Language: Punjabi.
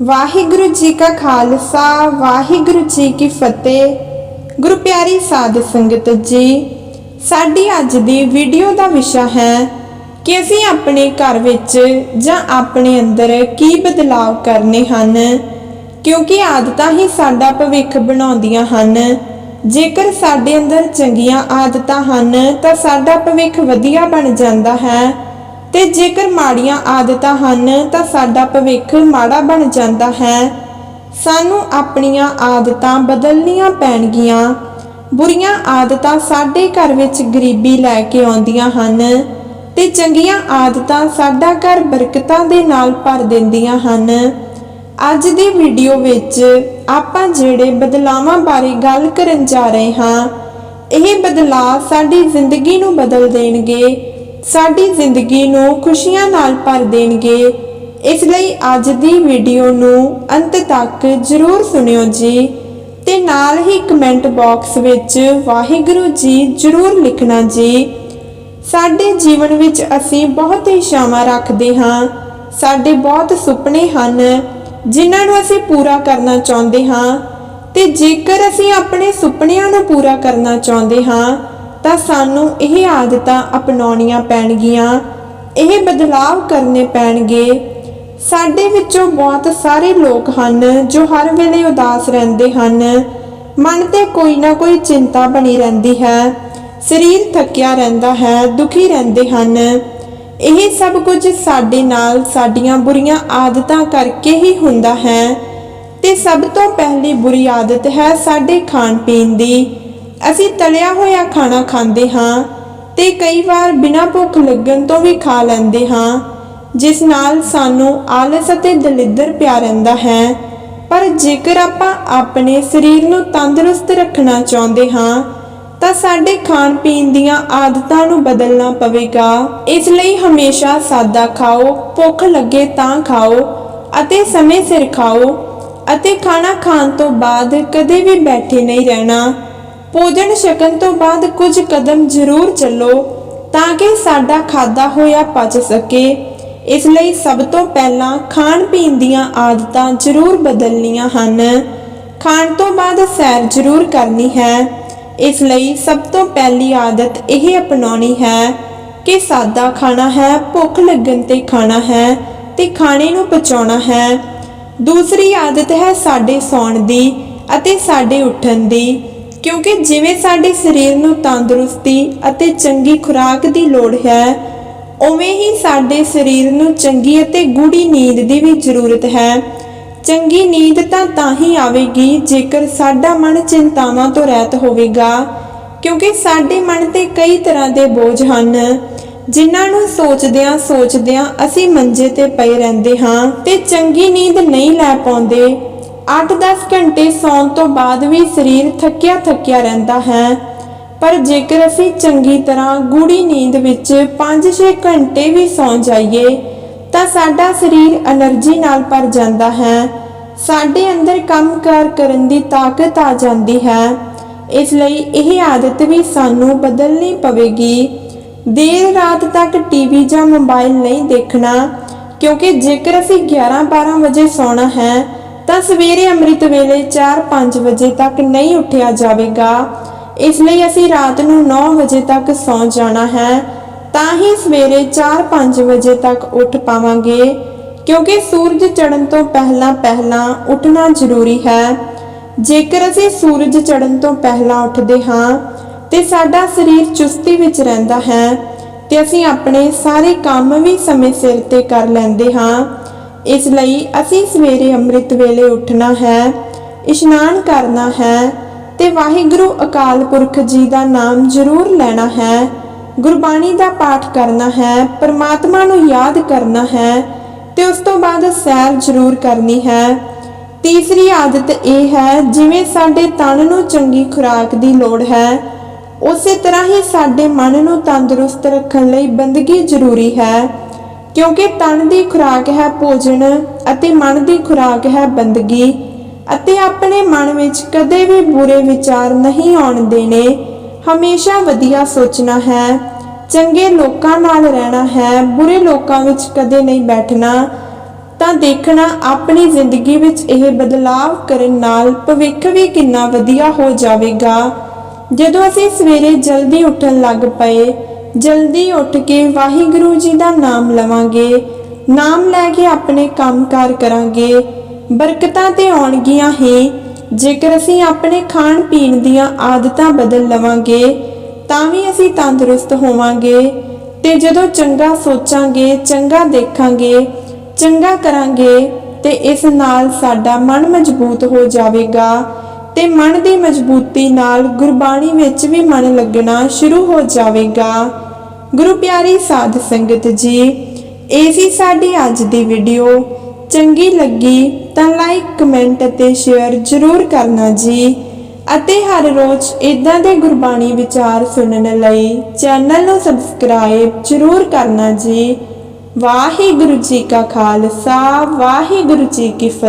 ਵਾਹਿਗੁਰੂ ਜੀ ਕਾ ਖਾਲਸਾ, ਵਾਹਿਗੁਰੂ ਜੀ ਕੀ ਫਤਿਹ। ਗੁਰੂ ਪਿਆਰੀ ਸਾਧ ਸੰਗਤ ਜੀ, ਸਾਡੀ ਅੱਜ ਦੀ ਵੀਡੀਓ ਦਾ ਵਿਸ਼ਾ ਹੈ ਕਿ ਅਸੀਂ ਆਪਣੇ ਘਰ ਵਿੱਚ ਜਾਂ ਆਪਣੇ ਅੰਦਰ ਕੀ ਬਦਲਾਵ ਕਰਨੇ ਹਨ, ਕਿਉਂਕਿ ਆਦਤਾਂ ਹੀ ਸਾਡਾ ਭਵਿੱਖ ਬਣਾਉਂਦੀਆਂ ਹਨ। ਜੇਕਰ ਸਾਡੇ ਅੰਦਰ ਚੰਗੀਆਂ ਆਦਤਾਂ ਹਨ, ਤਾਂ ਸਾਡਾ ਭਵਿੱਖ ਵਧੀਆ ਬਣ ਜਾਂਦਾ ਹੈ। ਤੇ ਜੇਕਰ ਮਾੜੀਆਂ ਆਦਤਾਂ ਹਨ, ਤਾਂ ਸਾਡਾ ਭਵਿੱਖ ਮਾੜਾ ਬਣ ਜਾਂਦਾ ਹੈ। ਸਾਨੂੰ ਆਪਣੀਆਂ ਆਦਤਾਂ ਬਦਲਣੀਆਂ ਪੈਣਗੀਆਂ। ਬੁਰੀਆਂ ਆਦਤਾਂ ਸਾਡੇ ਘਰ ਵਿੱਚ ਗਰੀਬੀ ਲੈ ਕੇ ਆਉਂਦੀਆਂ ਹਨ ਤੇ ਚੰਗੀਆਂ ਆਦਤਾਂ ਸਾਡਾ ਘਰ ਬਰਕਤਾਂ ਦੇ ਨਾਲ ਭਰ ਦਿੰਦੀਆਂ ਹਨ। ਅੱਜ ਦੀ ਵੀਡੀਓ ਵਿੱਚ ਆਪਾਂ ਜਿਹੜੇ ਬਦਲਾਵਾਂ ਬਾਰੇ ਗੱਲ ਕਰਨ ਜਾ ਰਹੇ ਹਾਂ, ਇਹ ਬਦਲਾਅ ਸਾਡੀ ਜ਼ਿੰਦਗੀ ਨੂੰ ਬਦਲ ਦੇਣਗੇ। ਸਾਡੀ ਜ਼ਿੰਦਗੀ ਨੂੰ ਖੁਸ਼ੀਆਂ ਨਾਲ ਭਰ ਦੇਣਗੇ। ਇਸ ਲਈ ਅੱਜ ਦੀ ਵੀਡੀਓ ਨੂੰ ਅੰਤ ਤੱਕ ਜ਼ਰੂਰ ਸੁਣਿਓ ਜੀ ਤੇ ਨਾਲ ਹੀ ਕਮੈਂਟ ਬਾਕਸ ਵਿੱਚ ਵਾਹਿਗੁਰੂ ਜੀ ਜ਼ਰੂਰ ਲਿਖਣਾ ਜੀ। ਸਾਡੇ ਜੀਵਨ ਵਿੱਚ ਅਸੀਂ ਬਹੁਤ ਇੱਛਾਵਾਂ ਰੱਖਦੇ ਹਾਂ। ਸਾਡੇ ਬਹੁਤ ਸੁਪਨੇ ਹਨ ਜਿਨ੍ਹਾਂ ਨੂੰ ਅਸੀਂ ਪੂਰਾ ਕਰਨਾ ਚਾਹੁੰਦੇ ਹਾਂ ਤੇ ਜੇਕਰ ਅਸੀਂ ਆਪਣੇ ਸੁਪਨਿਆਂ ਨੂੰ ਪੂਰਾ ਕਰਨਾ ਚਾਹੁੰਦੇ ਹਾਂ ਤਾਂ ਸਾਨੂੰ ਇਹ ਆਦਤਾਂ ਅਪਣਾਉਣੀਆਂ ਪੈਣਗੀਆਂ। ਇਹ ਬਦਲਾਵ ਕਰਨੇ ਪੈਣਗੇ। ਸਾਡੇ ਵਿੱਚੋਂ ਬਹੁਤ ਸਾਰੇ ਲੋਕ ਹਨ ਜੋ ਹਰ ਵੇਲੇ ਉਦਾਸ ਰਹਿੰਦੇ ਹਨ। ਮਨ ਤੇ ਕੋਈ ਨਾ ਕੋਈ ਚਿੰਤਾ ਬਣੀ ਰਹਿੰਦੀ ਹੈ। ਸਰੀਰ ਥੱਕਿਆ ਰਹਿੰਦਾ ਹੈ, ਦੁਖੀ ਰਹਿੰਦੇ ਹਨ। ਇਹ ਸਭ ਕੁਝ ਸਾਡੇ ਨਾਲ ਸਾਡੀਆਂ ਬੁਰੀਆਂ ਆਦਤਾਂ ਕਰਕੇ ਹੀ ਹੁੰਦਾ ਹੈ। ਤੇ ਸਭ ਤੋਂ ਪਹਿਲੀ ਬੁਰੀ ਆਦਤ ਹੈ ਸਾਡੇ ਖਾਣ ਪੀਣ ਦੀ। ਅਸੀਂ ਤਲਿਆ ਹੋਇਆ ਖਾਣਾ ਖਾਂਦੇ ਹਾਂ ਤੇ ਕਈ ਵਾਰ ਬਿਨਾਂ ਭੁੱਖ ਲੱਗਣ ਤੋਂ ਵੀ ਖਾ ਲੈਂਦੇ ਹਾਂ, ਜਿਸ ਨਾਲ ਸਾਨੂੰ ਆਲਸ ਅਤੇ ਦਲਿੱਦਰ ਪਿਆ ਰਹਿੰਦਾ ਹੈ। ਪਰ ਜੇਕਰ ਆਪਾਂ ਆਪਣੇ ਸਰੀਰ ਨੂੰ ਤੰਦਰੁਸਤ ਰੱਖਣਾ ਚਾਹੁੰਦੇ ਹਾਂ, ਤਾਂ ਸਾਡੇ ਖਾਣ ਪੀਣ ਦੀਆਂ ਆਦਤਾਂ ਨੂੰ ਬਦਲਣਾ ਪਵੇਗਾ। ਇਸ ਲਈ ਹਮੇਸ਼ਾ ਸਾਦਾ ਖਾਓ, ਭੁੱਖ ਲੱਗੇ ਤਾਂ ਖਾਓ ਅਤੇ ਸਮੇਂ ਸਿਰ ਖਾਓ ਅਤੇ ਖਾਣਾ ਖਾਣ ਤੋਂ ਬਾਅਦ ਕਦੇ ਵੀ ਬੈਠੇ ਨਹੀਂ ਰਹਿਣਾ। ਭੋਜਨ ਛਕਣ ਤੋਂ ਬਾਅਦ ਕੁਝ ਕਦਮ ਜ਼ਰੂਰ ਚੱਲੋ ਤਾਂ ਕਿ ਸਾਡਾ ਖਾਦਾ ਹੋਇਆ ਪਚ ਸਕੇ। ਇਸ ਲਈ ਸਭ ਤੋਂ ਪਹਿਲਾਂ ਖਾਣ ਪੀਣ ਦੀਆਂ ਆਦਤਾਂ ਜ਼ਰੂਰ ਬਦਲਣੀਆਂ ਹਨ। ਖਾਣ ਤੋਂ ਬਾਅਦ ਸੈਰ ਜ਼ਰੂਰ ਕਰਨੀ ਹੈ। ਇਸ ਲਈ ਸਭ ਤੋਂ ਪਹਿਲੀ ਆਦਤ ਇਹ ਅਪਣਾਉਣੀ ਹੈ ਕਿ ਸਾਦਾ ਖਾਣਾ ਹੈ, ਭੁੱਖ ਲੱਗਣ ਤੇ ਖਾਣਾ ਹੈ ਤੇ ਖਾਣੇ ਨੂੰ ਪਚਾਉਣਾ ਹੈ। ਦੂਸਰੀ ਆਦਤ ਹੈ ਸਾਡੇ ਸੌਣ ਦੀ ਅਤੇ ਸਾਡੇ ਉੱਠਣ ਦੀ। ਕਿਉਂਕਿ ਜਿਵੇਂ ਸਾਡੇ ਸਰੀਰ ਨੂੰ ਤੰਦਰੁਸਤੀ ਅਤੇ ਚੰਗੀ ਖੁਰਾਕ ਦੀ ਲੋੜ ਹੈ, ਉਵੇਂ ਹੀ ਸਾਡੇ ਸਰੀਰ ਨੂੰ ਚੰਗੀ ਅਤੇ ਗੂੜੀ ਨੀਂਦ ਦੀ ਵੀ ਜ਼ਰੂਰਤ ਹੈ। ਚੰਗੀ ਨੀਂਦ ਤਾਂ ਤਾਂ ਹੀ ਆਵੇਗੀ ਜੇਕਰ ਸਾਡਾ ਮਨ ਚਿੰਤਾਵਾਂ ਤੋਂ ਰਹਿਤ ਹੋਵੇਗਾ, ਕਿਉਂਕਿ ਸਾਡੇ ਮਨ ਤੇ ਕਈ ਤਰ੍ਹਾਂ ਦੇ ਬੋਝ ਹਨ, ਜਿਨ੍ਹਾਂ ਨੂੰ ਸੋਚਦਿਆਂ ਸੋਚਦਿਆਂ ਅਸੀਂ ਮੰਜੇ ਤੇ ਪਏ ਰਹਿੰਦੇ ਹਾਂ ਤੇ ਚੰਗੀ ਨੀਂਦ ਨਹੀਂ ਲੈ ਪਾਉਂਦੇ। 8-10 ਘੰਟੇ ਸੌਣ ਤੋਂ ਬਾਅਦ ਵੀ ਸਰੀਰ ਥੱਕਿਆ ਥੱਕਿਆ ਰਹਿੰਦਾ ਹੈ। ਪਰ ਜੇਕਰ ਅਸੀਂ ਚੰਗੀ ਤਰ੍ਹਾਂ ਗੂੜੀ ਨੀਂਦ ਵਿੱਚ 5-6 ਘੰਟੇ ਵੀ ਸੌਂ ਜਾਈਏ, ਤਾਂ ਸਾਡਾ ਸਰੀਰ એનર્ਜੀ ਨਾਲ ਭਰ ਜਾਂਦਾ ਹੈ। ਸਾਡੇ ਅੰਦਰ ਕੰਮ ਕੰਮਕਾਰ ਕਰਨ ਦੀ ਤਾਕਤ ਆ ਜਾਂਦੀ ਹੈ। ਇਸ ਲਈ ਇਹ ਆਦਤ ਵੀ ਸਾਨੂੰ ਬਦਲਣੀ ਪਵੇਗੀ। ਦੇਰ ਰਾਤ ਤੱਕ ਟੀਵੀ ਜਾਂ ਮੋਬਾਈਲ ਨਹੀਂ ਦੇਖਣਾ, ਕਿਉਂਕਿ ਜੇਕਰ ਅਸੀਂ 11-12 ਵਜੇ ਸੌਣਾ ਹੈ ਤਾਂ ਸਵੇਰੇ ਅੰਮ੍ਰਿਤ ਵੇਲੇ 4-5 ਵਜੇ ਤੱਕ ਨਹੀਂ ਉੱਠਿਆ ਜਾਵੇਗਾ। ਇਸ ਲਈ ਅਸੀਂ ਰਾਤ ਨੂੰ 9 ਵਜੇ ਤੱਕ ਸੌਂ ਜਾਣਾ ਹੈ। ਤਾਂ ਹੀ ਸਵੇਰੇ 4-5 ਵਜੇ ਤੱਕ ਉੱਠ ਪਾਵਾਂਗੇ। ਕਿਉਂਕਿ ਸੂਰਜ ਚੜ੍ਹਨ ਤੋਂ ਪਹਿਲਾਂ ਪਹਿਲਾਂ ਉੱਠਣਾ ਜ਼ਰੂਰੀ ਹੈ। ਜੇਕਰ ਅਸੀਂ ਸੂਰਜ ਚੜ੍ਹਨ ਤੋਂ ਪਹਿਲਾਂ ਉੱਠਦੇ ਹਾਂ, ਤੇ ਸਾਡਾ ਸਰੀਰ ਚੁਸਤੀ ਵਿੱਚ ਰਹਿੰਦਾ ਹੈ ਤੇ ਅਸੀਂ ਆਪਣੇ ਸਾਰੇ ਕੰਮ ਵੀ ਸਮੇਂ ਸਿਰ ਤੇ ਕਰ ਲੈਂਦੇ ਹਾਂ। ਇਸ ਲਈ ਅਸੀਂ ਸਵੇਰੇ ਅੰਮ੍ਰਿਤ ਵੇਲੇ ਉੱਠਣਾ ਹੈ, ਇਸ਼ਨਾਨ ਕਰਨਾ ਹੈ ਤੇ ਵਾਹਿਗੁਰੂ ਅਕਾਲ ਪੁਰਖ ਜੀ ਦਾ ਨਾਮ ਜ਼ਰੂਰ ਲੈਣਾ ਹੈ, ਗੁਰਬਾਣੀ ਦਾ ਪਾਠ ਕਰਨਾ ਹੈ, ਪਰਮਾਤਮਾ ਨੂੰ ਯਾਦ ਕਰਨਾ ਹੈ ਤੇ ਉਸ ਤੋਂ ਬਾਅਦ ਸੈਰ ਜ਼ਰੂਰ ਕਰਨੀ ਹੈ। ਤੀਸਰੀ ਆਦਤ ਇਹ ਹੈ, ਜਿਵੇਂ ਸਾਡੇ ਤਨ ਨੂੰ ਚੰਗੀ ਖੁਰਾਕ ਦੀ ਲੋੜ ਹੈ, ਉਸੇ ਤਰ੍ਹਾਂ ਹੀ ਸਾਡੇ ਮਨ ਨੂੰ ਤੰਦਰੁਸਤ ਰੱਖਣ ਲਈ ਬੰਦਗੀ ਜ਼ਰੂਰੀ ਹੈ। ਕਿਉਂਕਿ ਤਨ ਦੀ ਖੁਰਾਕ ਹੈ ਭੋਜਨ ਅਤੇ ਮਨ ਦੀ ਖੁਰਾਕ ਹੈ ਬੰਦਗੀ, ਅਤੇ ਆਪਣੇ ਮਨ ਵਿੱਚ ਕਦੇ ਵੀ ਬੁਰੇ ਵਿਚਾਰ ਨਹੀਂ ਆਉਣ ਦੇਣੇ, ਹਮੇਸ਼ਾ ਵਧੀਆ ਸੋਚਣਾ ਹੈ, ਚੰਗੇ ਲੋਕਾਂ ਨਾਲ ਰਹਿਣਾ ਹੈ, ਬੁਰੇ ਲੋਕਾਂ ਵਿੱਚ ਕਦੇ ਨਹੀਂ ਬੈਠਣਾ, ਤਾਂ ਦੇਖਣਾ ਆਪਣੀ ਜ਼ਿੰਦਗੀ ਵਿੱਚ ਇਹ ਬਦਲਾਵ ਕਰਨ ਨਾਲ ਭਵਿੱਖ ਵੀ ਕਿੰਨਾ ਵਧੀਆ ਹੋ ਜਾਵੇਗਾ। ਜਦੋਂ ਅਸੀਂ ਸਵੇਰੇ ਜਲਦੀ ਉੱਠਣ ਲੱਗ ਪਏ ਜਲਦੀ ਉੱਠ ਕੇ ਵਾਹਿਗੁਰੂ ਜੀ ਦਾ ਨਾਮ ਲਵਾਂਗੇ, ਨਾਮ ਲੈ ਕੇ ਆਪਣੇ ਕੰਮਕਾਰ ਕਰਾਂਗੇ। ਬਰਕਤਾਂ ਤੇ ਆਉਣਗੀਆਂ ਹੀ। ਜੇਕਰ ਅਸੀਂ ਆਪਣੇ ਖਾਣ ਪੀਣ ਦੀਆਂ ਆਦਤਾਂ ਬਦਲ ਲਵਾਂਗੇ, ਤਾਂ ਵੀ ਅਸੀਂ ਤੰਦਰੁਸਤ ਹੋਵਾਂਗੇ ਤੇ ਜਦੋਂ ਚੰਗਾ ਸੋਚਾਂਗੇ, ਚੰਗਾ ਦੇਖਾਂਗੇ, ਚੰਗਾ ਕਰਾਂਗੇ ਤੇ ਇਸ ਨਾਲ ਸਾਡਾ ਮਨ ਮਜ਼ਬੂਤ ਹੋ ਜਾਵੇਗਾ। ਤੇ ਮਨ ਦੀ ਮਜ਼ਬੂਤੀ ਨਾਲ ਗੁਰਬਾਣੀ ਵਿੱਚ ਵੀ ਮਨ ਲੱਗਣਾ ਸ਼ੁਰੂ ਹੋ ਜਾਵੇਗਾ। ਗੁਰੂ ਪਿਆਰੀ ਸਾਧ ਸੰਗਤ ਜੀ, ਇਹ ਸੀ ਸਾਡੀ ਅੱਜ ਦੀ ਵੀਡੀਓ ਚੰਗੀ ਲੱਗੀ ਤਾਂ ਲਾਈਕ ਕਮੈਂਟ ਅਤੇ ਸ਼ੇਅਰ ਜ਼ਰੂਰ ਕਰਨਾ ਜੀ। ਅਤੇ ਹਰ ਰੋਜ਼ ਇਦਾਂ ਦੇ ਗੁਰਬਾਣੀ ਵਿਚਾਰ ਸੁਣਨ ਲਈ ਚੈਨਲ ਨੂੰ ਸਬਸਕ੍ਰਾਈਬ ਜ਼ਰੂਰ ਕਰਨਾ ਜੀ। ਵਾਹਿਗੁਰੂ ਜੀ ਕਾ ਖਾਲਸਾ, ਵਾਹਿਗੁਰੂ ਜੀ ਕੀ ਫਤਿਹ।